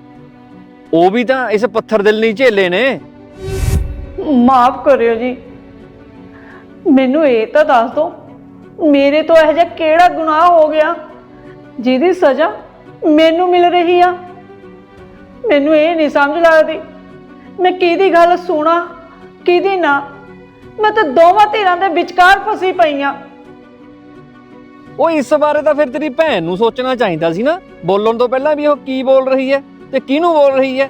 ਉਹ ਵੀ ਤਾਂ ਇਸ ਪੱਥਰ ਦਿਲ ਨਹੀਂ ਝੇਲੇ ਨੇ। ਮਾਫ ਕਰਿਓ ਜੀ। ਮੈਨੂੰ ਇਹ ਤਾਂ ਦੱਸ ਦਿਓ, ਮੇਰੇ ਤੋਂ ਇਹ ਜਿਹਾ ਕਿਹੜਾ ਗੁਨਾਹ ਹੋ ਗਿਆ, ਜਿਹਦੀ ਸਜ਼ਾ ਮੈਨੂੰ ਮਿਲ ਰਹੀ ਆ? ਮੈਨੂੰ ਇਹ ਨਹੀਂ ਸਮਝ ਲੱਗਦੀ, ਮੈਂ ਕਿਹਦੀ ਗੱਲ ਸੁਣਾ, ਕਿਹਦੀ ਨਾ। ਮੈਂ ਤਾਂ ਦੋਵਾਂ ਧਿਰਾਂ ਦੇ ਵਿਚਕਾਰ ਫਸੀ ਪਈ ਆ। ਉਹ ਇਸ ਬਾਰੇ ਤਾਂ ਫਿਰ ਤੇਰੀ ਭੈਣ ਨੂੰ ਸੋਚਣਾ ਚਾਹੀਦਾ ਸੀ ਨਾ। ਬੋਲਣ ਤੋਂ ਪਹਿਲਾਂ ਵੀ ਉਹ ਕੀ ਬੋਲ ਰਹੀ ਹੈ ਤੇ ਕਿਹਨੂੰ ਬੋਲ ਰਹੀ ਹੈ?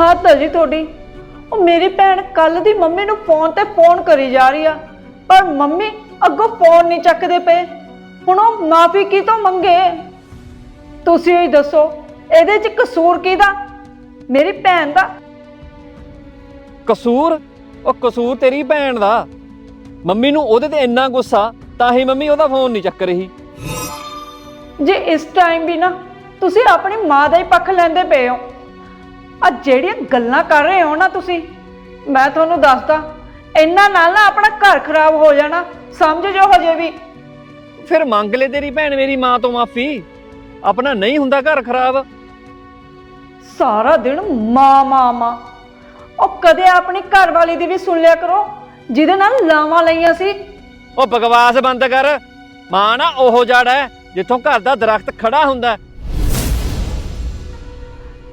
ਹੱਦ ਆ ਜੀ ਤੁਹਾਡੀ। ਉਹ ਮੇਰੀ ਭੈਣ ਕੱਲ ਦੀ ਮੰਮੀ ਨੂੰ ਫੋਨ ਤੇ ਫੋਨ ਕਰੀ ਜਾ ਰਹੀ ਆ। ਪਰ ਮੰਮੀ ਅੱਗੋਂ ਫੋਨ ਨਹੀਂ ਚੱਕਦੇ ਪਏ। ਹੁਣ ਉਹ ਮਾਫੀ ਕੀ ਤੋਂ ਮੰਗੇ? ਤੁਸੀਂ ਹੀ ਦੱਸੋ ਇਹਦੇ 'ਚ ਕਸੂਰ ਕਿਹਦਾ? ਮੇਰੀ ਭੈਣ ਦਾ। ਕਸੂਰ? ਉਹ ਕਸੂਰ ਤੇਰੀ ਭੈਣ ਦਾ। ਮੰਮੀ ਨੂੰ ਉਹਦੇ ਤੇ ਇੰਨਾ ਗੁੱਸਾ ਤਾਂ ਹੀ ਮੰਮੀ ਉਹਦਾ ਫੋਨ ਨਹੀਂ ਚੱਕ ਰਹੀ। ਜੇ ਇਸ ਟਾਈਮ ਵੀ ਨਾ ਤੁਸੀਂ ਆਪਣੀ ਮਾਂ ਦਾ ਹੀ ਪੱਖ ਲੈਂਦੇ ਪਏ ਹੋ ਆ ਜਿਹੜੀਆਂ ਗੱਲਾਂ ਕਰ ਰਹੇ ਹੋ ਨਾ ਤੁਸੀਂ ਮੈਂ ਤੁਹਾਨੂੰ ਦੱਸਦਾ ਇਹਨਾਂ ਨਾਲ ਨਾ ਆਪਣਾ ਘਰ ਖਰਾਬ ਹੋ ਜਾਣਾ ਸਮਝ ਜੋ ਹਜੇ ਵੀ। ਫਿਰ ਮੰਗ ਲੈ ਤੇਰੀ ਭੈਣ ਮੇਰੀ ਮਾਂ ਤੋਂ ਮਾਫੀ ਆਪਣਾ ਨਹੀਂ ਹੁੰਦਾ ਘਰ ਖਰਾਬ। ਸਾਰਾ ਦਿਨ ਮਾਂ ਮਾਂ ਮਾਂ ਉਹ ਕਦੇ ਆਪਣੀ ਘਰ ਵਾਲੀ ਦੀ ਵੀ ਸੁਣ ਲਿਆ ਕਰੋ ਜਿਹਦੇ ਨਾਲ ਲਾਵਾਂ ਲਈਆਂ ਸੀ ਉਹ ਬਕਵਾਸ ਬੰਦ ਕਰ। ਮਾਂ ਨਾ ਉਹ ਜੜ ਹੈ ਜਿੱਥੋਂ ਘਰ ਦਾ ਦਰਖਤ ਖੜਾ ਹੁੰਦਾ ਹੈ।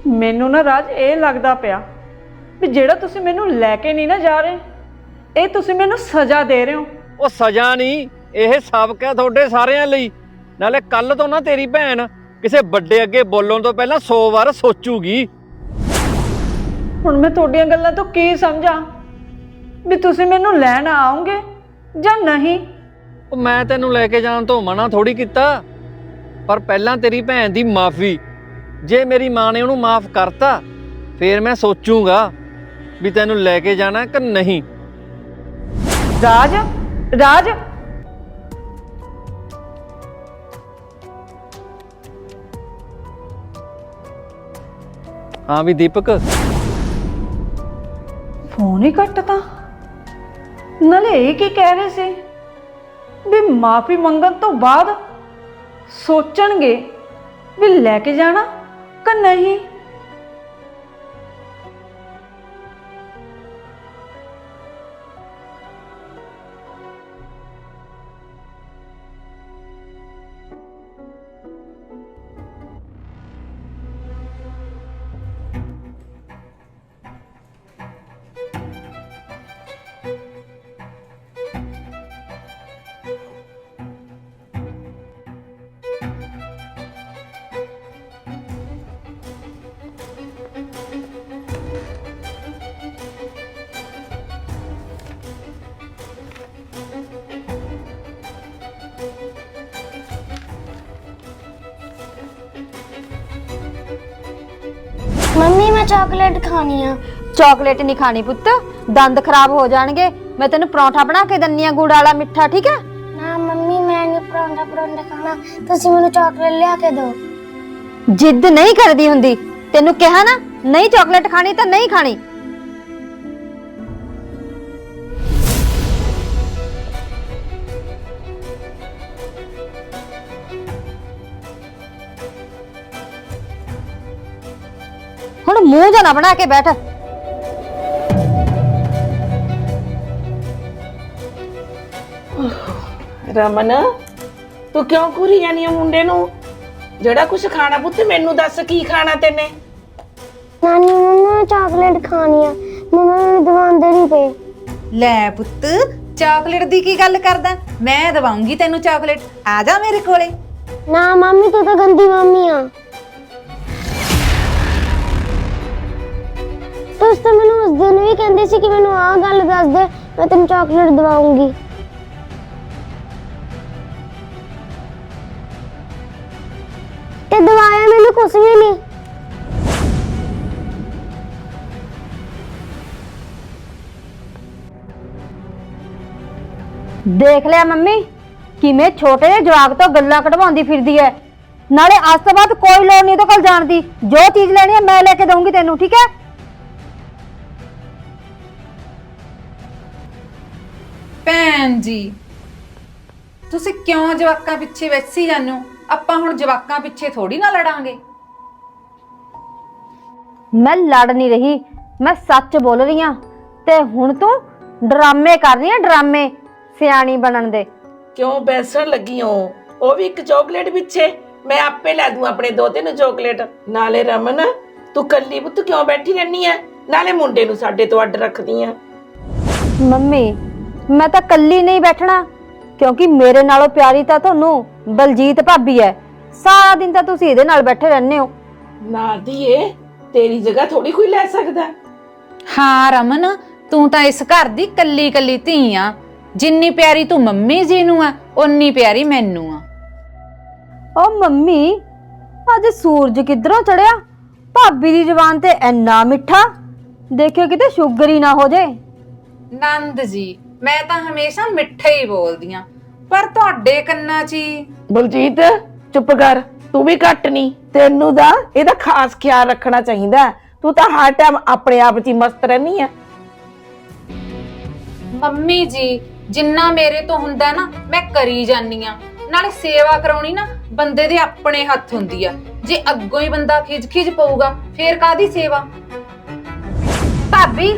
ਮੈਨੂੰ ਨਾ ਰਾਜ ਇਹ ਲੱਗਦਾ ਪਿਆ ਵੀ ਜਿਹੜਾ ਤੁਸੀਂ ਮੈਨੂੰ ਲੈ ਕੇ ਨਹੀਂ ਨਾ ਜਾ ਰਹੇ ਇਹ ਤੁਸੀਂ ਮੈਨੂੰ ਸਜ਼ਾ ਦੇ ਰਹੇ ਹੋ। ਉਹ ਸਜ਼ਾ ਨਹੀਂ ਇਹ ਸਬਕ ਹੈ ਤੁਹਾਡੇ ਸਾਰਿਆਂ ਲਈ। ਨਾਲੇ ਕੱਲ ਤੋਂ ਨਾ ਤੇਰੀ ਭੈਣ ਕਿਸੇ ਵੱਡੇ ਅੱਗੇ ਬੋਲਣ ਤੋਂ ਪਹਿਲਾਂ 100 ਵਾਰ ਸੋਚੂਗੀ। ਹੁਣ ਮੈਂ ਤੁਹਾਡੀਆਂ ਗੱਲਾਂ ਤੋਂ ਕੀ ਸਮਝਾਂ? ਵੀ ਤੁਸੀਂ ਮੈਨੂੰ ਲੈਣ ਆਓਗੇ? ਜਾਂ ਨਹੀਂ? ਉਹ ਮੈਂ ਤੈਨੂੰ ਲੈ ਕੇ ਜਾਣ ਤੋਂ ਮਨਾ ਥੋੜੀ ਕੀਤਾ ਪਰ ਪਹਿਲਾਂ ਤੇਰੀ ਭੈਣ ਦੀ ਮਾਫੀ ਜੇ ਮੇਰੀ ਮਾਂ ਨੇ ਉਹਨੂੰ ਮਾਫ ਕਰਤਾ ਫੇਰ ਮੈਂ ਸੋਚੂਗਾ ਵੀ ਤੈਨੂੰ ਲੈ ਕੇ ਜਾਣਾ ਕਿ ਨਹੀਂ। ਰਾਜ ਰਾਜ। ਹਾਂ ਵੀ ਦੀਪਕ। ਫੋਨ ਹੀ ਕੱਟਤਾ। ਨਾਲੇ ਇਹ ਕੀ ਕਹਿ ਰਹੇ ਸੀ? ਵੀ ਮਾਫੀ ਮੰਗਣ ਤੋਂ ਬਾਅਦ ਸੋਚਣਗੇ ਵੀ ਲੈ ਕੇ ਜਾਣਾ ਕਿ ਨਹੀਂ? ਚਾਕਲੇਟ ਖਾਣੀ ਆ। ਚਾਕਲੇਟ ਨਹੀਂ ਖਾਣੀ ਪੁੱਤ। ਦੰਦ ਖਰਾਬ ਹੋ ਜਾਣਗੇ। ਮੈਂ ਤੈਨੂੰ ਪਰੌਂਠਾ ਬਣਾ ਕੇ ਦਿੰਨੀ ਆ ਗੁੜ ਵਾਲਾ ਮਿੱਠਾ ਠੀਕ ਹੈ ਨਾ ਮੰਮੀ ਮੈਂ ਨਹੀਂ ਪਰੌਂਠਾ ਪਰੌਂਠਾ ਖਾਣਾ। ਤੁਸੀਂ ਮੈਨੂੰ ਚਾਕਲੇਟ ਲਿਆ ਕੇ ਦਿਓ। ਜਿੱਦ ਨਹੀਂ ਕਰਦੀ ਹੁੰਦੀ। ਤੈਨੂੰ ਕਿਹਾ ਨਾ ਨਹੀਂ ਚਾਕਲੇਟ ਖਾਣੀ ਤਾਂ ਨਹੀਂ ਖਾਣੀ। ਮੂੰਹ ਜਾਂ ਨਾ ਬਣਾ ਕੇ ਬੈਠ। ਰਮਨ ਤੂੰ ਕਿਉਂ ਕੁਰੀ ਜਾਨੀ ਆ ਮੁੰਡੇ ਨੂੰ? ਜਿਹੜਾ ਕੁਝ ਖਾਣਾ ਪੁੱਤ ਮੈਨੂੰ ਦੱਸ ਕੀ ਖਾਣਾ ਤੈਨੇ? ਨਾਨੀ ਮੰਮਾ ਚਾਕਲੇਟ ਖਾਣੀ ਆ। ਮੰਮਾ ਮੈਨੂੰ ਦਵਾਉਂਦੇ ਨਹੀਂ ਪਏ। ਲੈ ਪੁੱਤ ਚਾਕਲੇਟ ਦੀ ਕੀ ਗੱਲ ਕਰਦਾ? ਮੈਂ ਦਵਾਉਂਗੀ ਤੈਨੂੰ ਚਾਕਲੇਟ। ਆ ਜਾ ਮੇਰੇ ਕੋਲੇ। ਨਾ ਮੰਮੀ ਤੂੰ ਤਾਂ ਗੰਦੀ ਮੰਮੀ ਆ। ਤੁਸੀਂ ਤਾਂ ਮੈਨੂੰ ਉਸ ਦਿਨ ਵੀ ਕਹਿੰਦੇ ਸੀ ਕਿ ਮੈਨੂੰ ਆਹ ਗੱਲ ਦੱਸ ਦੇ, ਮੈਂ ਤੈਨੂੰ ਚਾਕਲੇਟ ਦਵਾਉਂਗੀ। ਤੇ ਦਵਾਇਆ ਮੈਨੂੰ ਕੁਝ ਵੀ ਨਹੀਂ। ਦੇਖ ਲਿਆ ਮੰਮੀ, ਕਿਵੇਂ ਛੋਟੇ ਜਿਹੇ ਜਵਾਕ ਤੋਂ ਗੱਲਾਂ ਕਢਵਾਉਂਦੀ ਫਿਰਦੀ ਐ। ਨਾਲੇ ਅੱਜ ਤੋਂ ਬਾਅਦ ਕੋਈ ਲੋੜ ਨਹੀਂ ਉਹਦੇ ਕੋਲ ਜਾਣ ਦੀ। ਜੋ ਚੀਜ਼ ਲੈਣੀ ਹੈ ਮੈਂ ਲੈ ਕੇ ਦਊਂਗੀ ਤੈਨੂੰ, ਠੀਕ ਹੈ ਜੀ ਤੁਸੀਂ ਕਿਉਂ ਜਵਾਕਾਂ ਪਿੱਛੇ ਵੈਸੀ ਜਾਂਦੇ ਹੋ? ਆਪਾਂ ਹੁਣ ਜਵਾਕਾਂ ਪਿੱਛੇ ਥੋੜੀ ਨਾ ਲੜਾਂਗੇ। ਮੈਂ ਲੜ ਨਹੀਂ ਰਹੀ ਮੈਂ ਸੱਚ ਬੋਲ ਰਹੀ ਆ ਤੇ ਹੁਣ ਤੂੰ ਡਰਾਮੇ ਕਰ ਰਹੀ ਆ ਡਰਾਮੇ ਸਿਆਣੀ ਬਣਨ ਦੇ। ਕਿਉਂ ਬੈਸਣ ਲੱਗੀ ਹੋ? ਉਹ ਵੀ ਇੱਕ ਚਾਕਲੇਟ ਪਿੱਛੇ। ਮੈਂ ਆਪੇ ਲੈ ਦੂੰ ਆਪਣੇ ਦੋਤੇ ਨੂੰ ਚਾਕਲੇਟ। ਨਾਲੇ ਰਮਨ ਤੂੰ ਕੱਲੀ ਪੁੱਤ ਕਿਉਂ ਬੈਠੀ ਰਹਿਨੀ ਆ ਨਾਲੇ ਮੁੰਡੇ ਨੂੰ ਸਾਡੇ ਤੋਂ ਅੱਡ ਰੱਖਦੀ ਆ ਮੰਮੀ ਮੈਂ ਤਾਂ ਕੱਲੀ ਨਹੀਂ ਬੈਠਣਾ ਕਿਉਂਕਿ ਮੇਰੇ ਨਾਲੋਂ ਪਿਆਰੀ ਤਾਂ ਤੁਹਾਨੂੰ ਬਲਜੀਤ ਭਾਬੀ ਐ ਸਾਰਾ ਦਿਨ ਤਾਂ ਤੁਸੀਂ ਇਹਦੇ ਨਾਲ ਬੈਠੇ ਰਹਿੰਦੇ ਹੋ। ਨਾ ਧੀਏ ਤੇਰੀ ਜਗ੍ਹਾ ਥੋੜੀ ਕੋਈ ਲੈ ਸਕਦਾ। ਹਾਂ ਰਮਨ ਤੂੰ ਤਾਂ ਇਸ ਘਰ ਦੀ ਕੱਲੀ ਕੱਲੀ ਧੀ ਆ। ਜਿੰਨੀ ਪਿਆਰੀ ਤੂੰ ਮੰਮੀ ਜੀ ਨੂੰ ਆ ਓਨੀ ਪਿਆਰੀ ਮੈਨੂੰ ਆ। ਓ ਮੰਮੀ ਅੱਜ ਸੂਰਜ ਕਿੱਧਰੋਂ ਚੜਿਆ? ਭਾਬੀ ਦੀ ਜ਼ੁਬਾਨ ਤੇ ਇੰਨਾ ਮਿੱਠਾ। ਦੇਖਿਓ ਕਿਤੇ ਸ਼ੂਗਰ ਹੀ ਨਾ ਹੋ ਜੇ। ਨੰਦ ਜੀ ਮੈਂ ਤਾਂ ਹਮੇਸ਼ਾ ਮਿੱਠਾ ਹੀ ਬੋਲਦੀ ਆ ਪਰ ਤੁਹਾਡੇ ਕੰਨਾਂ 'ਚ ਹੀ। ਬਲਜੀਤ ਚੁੱਪ ਕਰ। ਤੂੰ ਵੀ ਘੱਟ ਨਹੀਂ। ਤੈਨੂੰ ਦਾ ਇਹਦਾ ਖਾਸ ਖਿਆਲ ਰੱਖਣਾ ਚਾਹੀਦਾ। ਤੂੰ ਤਾਂ ਹਰ ਟਾਈਮ ਆਪਣੇ ਆਪ 'ਚ ਹੀ ਮਸਤ ਰਹਿਨੀ ਆ ਮੰਮੀ ਜੀ ਜਿੰਨਾ ਮੇਰੇ ਤੋਂ ਹੁੰਦਾ ਨਾ ਮੈਂ ਕਰੀ ਜਾਨੀ ਆ ਨਾਲੇ ਸੇਵਾ ਕਰਾਉਣੀ ਨਾ ਬੰਦੇ ਦੇ ਆਪਣੇ ਹੱਥ ਹੁੰਦੀ ਆ। ਜੇ ਅੱਗੋਂ ਹੀ ਬੰਦਾ ਖਿਜ-ਖਿਜ ਪਊਗਾ ਫੇਰ ਕਾਦੀ ਸੇਵਾ? ਭਾਬੀ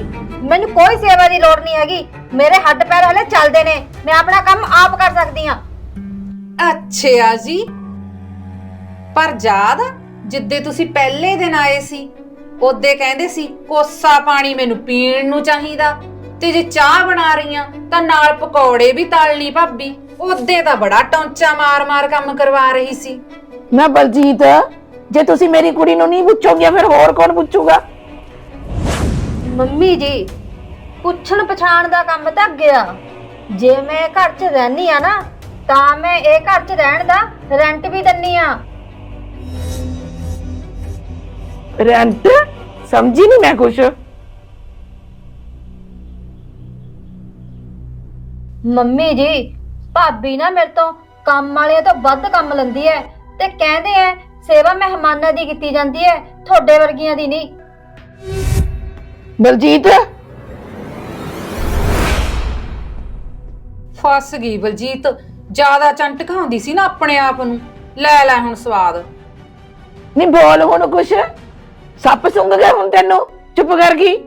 ਮੈਨੂੰ ਕੋਈ ਸੇਵਾ ਦੀ ਲੋੜ ਨਹੀਂ ਹੈਗੀ। ਮੇਰੇ ਹੱਡ ਪੈਰ ਹਲੇ ਚੱਲਦੇ ਨੇ। ਮੈਂ ਆਪਣਾ ਕੰਮ ਆਪ ਕਰ ਸਕਦੀ ਹਾਂ। ਅੱਛਾ ਜੀ। ਪਰ ਯਾਦ ਆ, ਜਿੱਦੇ ਤੁਸੀਂ ਪਹਿਲੇ ਦਿਨ ਆਏ ਸੀ ਉਹਦੇ ਕਹਿੰਦੇ ਸੀ ਕੋਸਾ ਪਾਣੀ ਮੈਨੂੰ ਪੀਣ ਨੂੰ ਚਾਹੀਦਾ। ਤੇ ਜੇ ਚਾਹ ਬਣਾ ਰਹੀਆਂ ਤਾਂ ਨਾਲ ਪਕੌੜੇ ਵੀ ਤਲ ਲਈ ਭਾਬੀ। ਉਹਦੇ ਤਾਂ ਬੜਾ ਟੌਂਚਾ ਮਾਰ-ਮਾਰ ਕੰਮ ਕਰਵਾ ਰਹੀ ਸੀ। ਨਾ ਬਲਜੀਤ ਜੇ ਤੁਸੀਂ ਮੇਰੀ ਕੁੜੀ ਨੂੰ ਨਹੀਂ ਪੁੱਛੋਗੇ ਫਿਰ ਹੋਰ ਕੌਣ ਪੁੱਛੂਗਾ? ਮੰਮੀ ਜੀ ਪੁੱਛਣ ਪਛਾਣ ਦਾ ਕੰਮ ਤਾਂ ਗਿਆ ਜੇ ਮੈਂ ਘਰ 'ਚ ਰਹਿਨੀ ਆ ਨਾ ਤਾਂ ਮੈਂ ਇਹ ਘਰ 'ਚ ਰਹਿਣ ਦਾ ਰੈਂਟ ਵੀ ਦਿੰਨੀ ਆ। ਰੈਂਟ ਸਮਝੀ ਨਹੀਂ ਮੈਂ ਕੁਛ। ਮੰਮੀ ਜੀ ਭਾਬੀ ਨਾ ਮੇਰੇ ਤੋਂ ਕੰਮ ਵਾਲਿਆਂ ਤੋਂ ਵੱਧ ਕੰਮ ਲੈਂਦੀ ਐ ਤੇ ਕਹਿੰਦੇ ਐ ਸੇਵਾ ਮਹਿਮਾਨਾਂ ਦੀ ਕੀਤੀ ਜਾਂਦੀ ਐ ਤੁਹਾਡੇ ਵਰਗੀਆਂ ਦੀ ਨਹੀਂ। ਬਲਜੀਤ? ਫਸ ਗਈ ਬਲਜੀਤ। ਜ਼ਿਆਦਾ ਚੰਟ ਖਾਉਂਦੀ ਸੀ ਨਾ ਆਪਣੇ ਆਪ ਨੂੰ। ਲੈ ਲੈ ਹੁਣ ਸਵਾਦ। ਨਹੀਂ ਬੋਲ ਹੁਣ ਕੁਛ। ਸੱਪ ਸੁੰਘ ਗਏ ਹੁਣ ਤੈਨੂੰ? ਚੁੱਪ ਕਰ ਗਈ।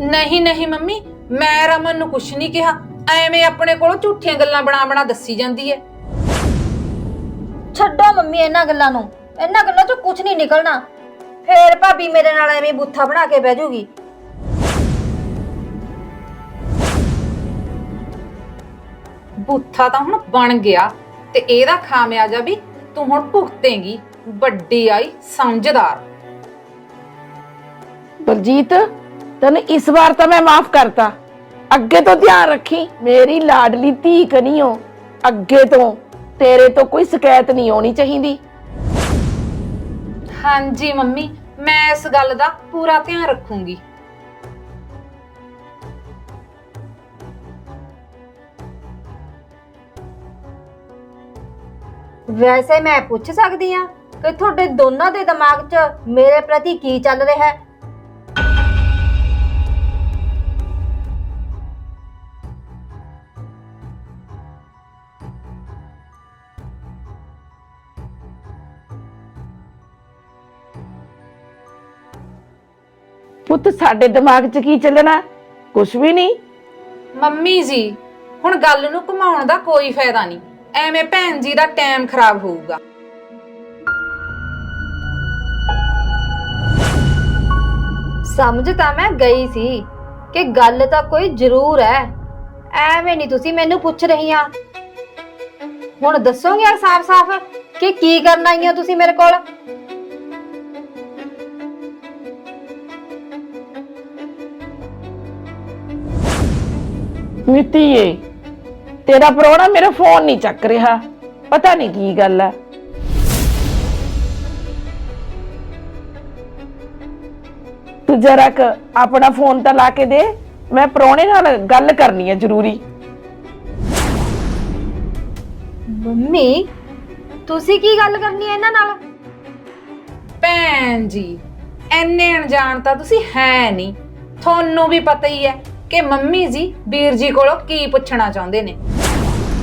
ਨਹੀਂ ਨਹੀਂ ਮੰਮੀ ਮੈਂ ਰਮਨ ਨੂੰ ਕੁਛ ਨਹੀਂ ਕਿਹਾ। ਐਵੇਂ ਆਪਣੇ ਕੋਲੋਂ ਝੂਠੀਆਂ ਗੱਲਾਂ ਬਣਾ ਬਣਾ ਦੱਸੀ ਜਾਂਦੀ ਐ। ਛੱਡੋ ਮੰਮੀ ਇਹਨਾਂ ਗੱਲਾਂ ਨੂੰ। ਇਹਨਾਂ ਗੱਲਾਂ 'ਚੋਂ ਕੁਝ ਨਹੀਂ ਨਿਕਲਣਾ। ਫੇਰ ਭਾਬੀ ਮੇਰੇ ਨਾਲ ਐਵੇਂ ਬੁੱਥਾ ਬਣਾ ਕੇ ਬਹਿ ਜਾਊਗੀ ਬੁੱਥਾ ਤਾਂ ਹੁਣ ਬਣ ਗਿਆ ਤੇ ਇਹਦਾ ਖਾਮਿਆਜਾ ਵੀ ਤੂੰ ਹੁਣ ਭੁਗਤੇਂਗੀ ਵੱਡੀ ਆਈ ਸਮਝਦਾਰ। ਬਲਜੀਤ ਤੈਨੂੰ ਇਸ ਵਾਰ ਤਾਂ ਮੈਂ ਮਾਫ ਕਰਤਾ। ਅੱਗੇ ਤੋਂ ਧਿਆਨ ਰੱਖੀ ਮੇਰੀ ਲਾਡਲੀ ਧੀ ਕਨੀਓ ਅੱਗੇ ਤੋਂ ਤੇਰੇ ਤੋਂ ਕੋਈ ਸ਼ਿਕਾਇਤ ਨਹੀਂ ਆਉਣੀ ਚਾਹੀਦੀ। ਹਾਂਜੀ ਮੰਮੀ ਮੈਂ ਇਸ ਗੱਲ ਦਾ ਪੂਰਾ ਧਿਆਨ ਰੱਖੂੰਗੀ। ਵੈਸੇ ਮੈਂ ਪੁੱਛ ਸਕਦੀ ਆ ਕਿ ਤੁਹਾਡੇ ਦੋਨਾਂ ਦੇ ਦਿਮਾਗ 'ਚ ਮੇਰੇ ਪ੍ਰਤੀ ਕੀ ਚੱਲ ਰਿਹਾ ਹੈ? ਪੁੱਤ ਸਾਡੇ ਦਿਮਾਗ 'ਚ ਕੀ ਚੱਲਣਾ? ਕੁਛ ਵੀ ਨਹੀਂ। ਮੰਮੀ ਜੀ ਹੁਣ ਗੱਲ ਨੂੰ ਘੁਮਾਉਣ ਦਾ ਕੋਈ ਫਾਇਦਾ ਨਹੀਂ। ਐਵੇਂ ਭੈਣ ਜੀ ਦਾ ਟਾਈਮ ਖਰਾਬ ਹੋਊਗਾ। ਸਮਝ ਤਾਂ ਮੈਂ ਗਈ ਸੀ ਕਿ ਗੱਲ ਤਾਂ ਕੋਈ ਜ਼ਰੂਰ ਹੈ। ਐਵੇਂ ਨਹੀਂ ਤੁਸੀਂ ਮੈਨੂੰ ਪੁੱਛ ਰਹੀਆਂ। ਹੁਣ ਦੱਸੋਗੇ ਸਾਫ਼-ਸਾਫ਼ ਕਿ ਕੀ ਕਰਨ ਆਈਆਂ ਤੁਸੀਂ ਮੇਰੇ ਕੋਲ? ਮਿੱਤੀਏ ਤੇਰਾ ਪ੍ਰਾਹੁਣਾ ਮੇਰਾ ਫੋਨ ਨਹੀਂ ਚੱਕ ਰਿਹਾ। ਪਤਾ ਨਹੀਂ ਕੀ ਗੱਲ ਹੈ ਤੂੰ ਜਰਾ ਕ ਆਪਣਾ ਫੋਨ ਤਾਂ ਲਾ ਕੇ ਦੇ ਮੈਂ ਪ੍ਰਾਹੁਣੇ ਨਾਲ ਗੱਲ ਕਰਨੀ ਹੈ ਜ਼ਰੂਰੀ। ਮੰਮੀ ਤੁਸੀਂ ਕੀ ਗੱਲ ਕਰਨੀ ਹੈ ਇਹਨਾਂ ਨਾਲ? ਭੈਣ ਜੀ ਐਨੇ ਅਣਜਾਣ ਤਾਂ ਤੁਸੀਂ ਹੈ ਨਹੀਂ ਤੁਹਾਨੂੰ ਵੀ ਪਤਾ ਹੀ ਹੈ ਕਿ ਮੰਮੀ ਜੀ ਵੀਰ ਜੀ ਕੋਲੋਂ ਕੀ ਪੁੱਛਣਾ ਚਾਹੁੰਦੇ ਨੇ?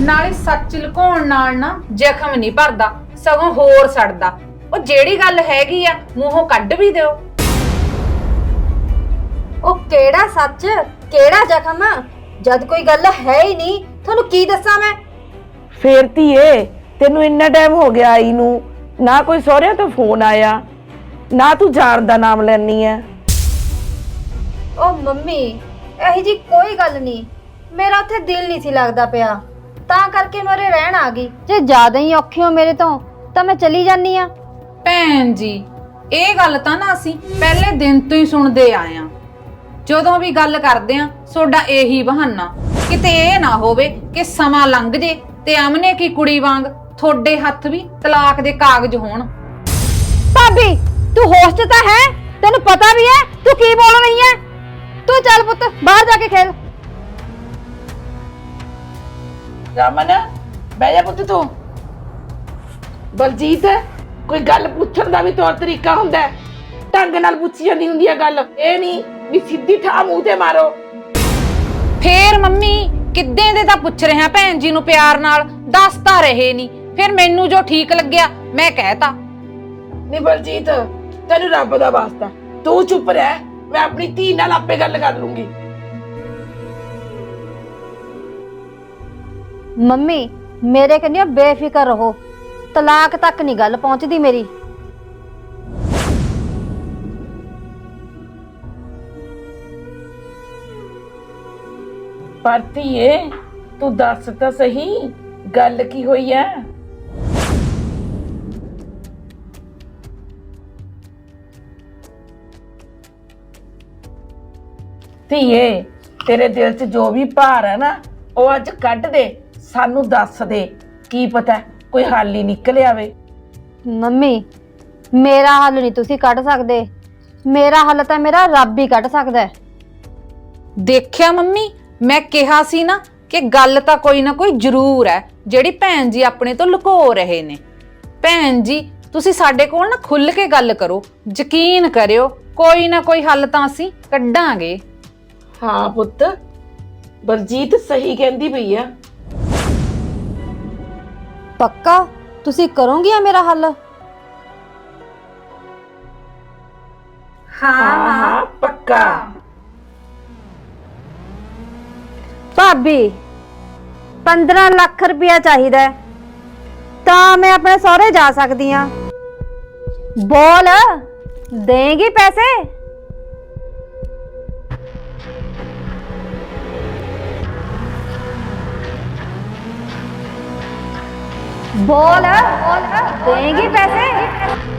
ਨਾਲੇ ਸੱਚ ਲੁਕਾਉਣ ਨਾਲ ਨਾ ਜ਼ਖਮ ਨਹੀਂ ਭਰਦਾ ਸਗੋਂ ਹੋਰ ਸੜਦਾ। ਉਹ ਜਿਹੜੀ ਗੱਲ ਹੈਗੀ ਆ ਮੂੰਹੋਂ ਕੱਢ ਵੀ ਦਿਓ। ਉਹ ਕਿਹੜਾ ਸੱਚ? ਕਿਹੜਾ ਜ਼ਖਮ? ਜਦ ਕੋਈ ਗੱਲ ਹੈ ਹੀ ਨਹੀਂ ਤੁਹਾਨੂੰ ਕੀ ਦੱਸਾਂ ਮੈਂ? ਫੇਰ ਧੀਏ ਤੈਨੂੰ ਇੰਨਾ ਟਾਈਮ ਹੋ ਗਿਆ ਆਈ ਨੂੰ। ਨਾ ਕੋਈ ਸਹੁਰਿਆਂ ਤੋਂ ਫੋਨ ਆਇਆ ਨਾ ਤੂੰ ਜਾਣ ਦਾ ਨਾਮ ਲੈਣੀ ਹੈ ਉਹ ਮੰਮੀ ਇਹੀ ਜੀ ਕੋਈ ਗੱਲ ਨਹੀਂ। ਮੇਰਾ ਉੱਥੇ ਦਿਲ ਨਹੀਂ ਸੀ ਲੱਗਦਾ ਪਿਆ। ਤਾਂ ਕਰਕੇ ਮੈਂ ਉਰੇ ਰਹਿਣ ਆ ਗਈ। ਜੇ ਜ਼ਿਆਦਾ ਹੀ ਔਖੇ ਹੋ ਮੇਰੇ ਤੋਂ ਤਾਂ ਮੈਂ ਚਲੀ ਜਾਨੀ ਆ ਭੈਣ ਜੀ ਇਹ ਗੱਲ ਤਾਂ ਨਾ ਅਸੀਂ ਪਹਿਲੇ ਦਿਨ ਤੋਂ ਹੀ ਸੁਣਦੇ ਆਏ ਆ ਜਦੋਂ ਵੀ ਗੱਲ ਕਰਦੇ ਆ ਸੋਡਾ ਇਹੀ ਬਹਾਨਾ। ਕਿਤੇ ਇਹ ਨਾ ਹੋਵੇ ਕਿ ਸਮਾਂ ਲੰਘ ਜੇ ਤੇ ਅਮਨੇ ਕੀ ਕੁੜੀ ਵਾਂਗ ਤੁਹਾਡੇ ਹੱਥ ਵੀ ਤਲਾਕ ਦੇ ਕਾਗਜ਼ ਹੋਣ। ਭਾਬੀ ਤੂੰ ਹੋਸ਼ 'ਚ ਤਾਂ ਹੈ? ਤੈਨੂੰ ਪਤਾ ਵੀ ਹੈ? ਤੂੰ ਕੀ ਬੋਲ ਰਹੀ ਹੈ? ਤੂੰ ਚੱਲ ਪੁੱਤ ਬਾਹਰ ਜਾ ਕੇ ਖੇਲ। ਰਮਨ ਬਹਿ ਜਾ ਪੁੱਤ ਤੂੰ। ਬਲਜੀਤ ਕੋਈ ਗੱਲ ਪੁੱਛਣ ਦਾ ਵੀ ਤੌਰ ਤਰੀਕਾ ਹੁੰਦਾ ਹੈ? ਢੰਗ ਨਾਲ ਪੁੱਛੀ ਜਾਂਦੀ ਹੁੰਦੀ ਹੈ ਗੱਲ। ਇਹ ਨਹੀਂ ਵੀ ਸਿੱਧੀ ਠਾ ਮੂੰਹ ਤੇ ਮਾਰੋ। ਫੇਰ ਮੰਮੀ ਕਿੱਦੇ ਦੇ ਤਾਂ ਪੁੱਛ ਰਿਹਾ ਭੈਣ ਜੀ ਨੂੰ ਪਿਆਰ ਨਾਲ ਦੱਸ ਤਾਂ ਰਹੇ ਨਹੀਂ। ਫਿਰ ਮੈਨੂੰ ਜੋ ਠੀਕ ਲੱਗਿਆ ਮੈਂ ਕਹਿਤਾ। ਨਹੀਂ ਬਲਜੀਤ ਤੈਨੂੰ ਰੱਬ ਦਾ ਵਾਸਤਾ। ਤੂੰ ਚੁੱਪ ਰਹਿ। ਮੈਂ ਆਪਣੀ ਧੀ ਨਾਲ ਆਪੇ ਗੱਲ ਕਰ ਲੂੰਗੀ ਮੰਮੀ ਮੇਰੇ ਕੰਨਿਓ ਬੇਫਿਕਰ ਰਹੋ ਤਲਾਕ ਤੱਕ ਨਹੀਂ ਗੱਲ ਪਹੁੰਚਦੀ ਮੇਰੀ ਪਰ ਧੀਏ ਤੂੰ ਦੱਸ ਤਾਂ ਸਹੀ ਗੱਲ ਕੀ ਹੋਈ ਐ ਧੀਏ ਤੇਰੇ ਦਿਲ 'ਚ ਜੋ ਵੀ ਭਾਰ ਹੈ ਨਾ ਉਹ ਅੱਜ ਕੱਢ ਦੇ ਸਾਨੂੰ ਦੱਸ ਦੇ। ਕੀ ਪਤਾ ਕੋਈ ਹੱਲ ਹੀ ਨਿਕਲ ਆਵੇ। ਮੰਮੀ ਮੇਰਾ ਹੱਲ ਨਹੀਂ ਤੁਸੀਂ ਕੱਢ ਸਕਦੇ। ਮੇਰਾ ਹੱਲ ਤਾਂ ਮੇਰਾ ਰੱਬ ਹੀ ਕੱਢ ਸਕਦਾ ਹੈ। ਦੇਖਿਆ ਮੰਮੀ ਮੈਂ ਕਿਹਾ ਸੀ ਨਾ ਕਿ ਗੱਲ ਤਾਂ ਕੋਈ ਨਾ ਕੋਈ ਜ਼ਰੂਰ ਹੈ ਜਿਹੜੀ ਭੈਣ ਜੀ ਆਪਣੇ ਤੋਂ ਲੁਕੋ ਰਹੇ ਨੇ। ਭੈਣ ਜੀ ਤੁਸੀਂ ਸਾਡੇ ਕੋਲ ਨਾ ਖੁੱਲ ਕੇ ਗੱਲ ਕਰੋ ਯਕੀਨ ਕਰਿਓ ਕੋਈ ਨਾ ਕੋਈ ਹੱਲ ਤਾਂ ਅਸੀਂ ਕੱਢਾਂਗੇ। ਹਾਂ ਪੁੱਤ। ਬਲਜੀਤ ਸਹੀ ਕਹਿੰਦੀ ਪਈ ਆ। ਪੱਕਾ? ਤੁਸੀਂ ਕਰੋਗੇ ਆ ਮੇਰਾ ਹੱਲ? ਹਾਂ ਹਾਂ ਪੱਕਾ। ਭਾਬੀ 15 ਲੱਖ ਰੁਪਇਆ ਚਾਹੀਦਾ ਹੈ। ਤਾਂ ਮੈਂ ਆਪਣੇ ਸਹੁਰੇ ਜਾ ਸਕਦੀ ਆ ਬੋਲ ਦੇਂਗੀ ਪੈਸੇ? ਬੋਲ। ਦੇਂਗੀ ਪੈਸੇ?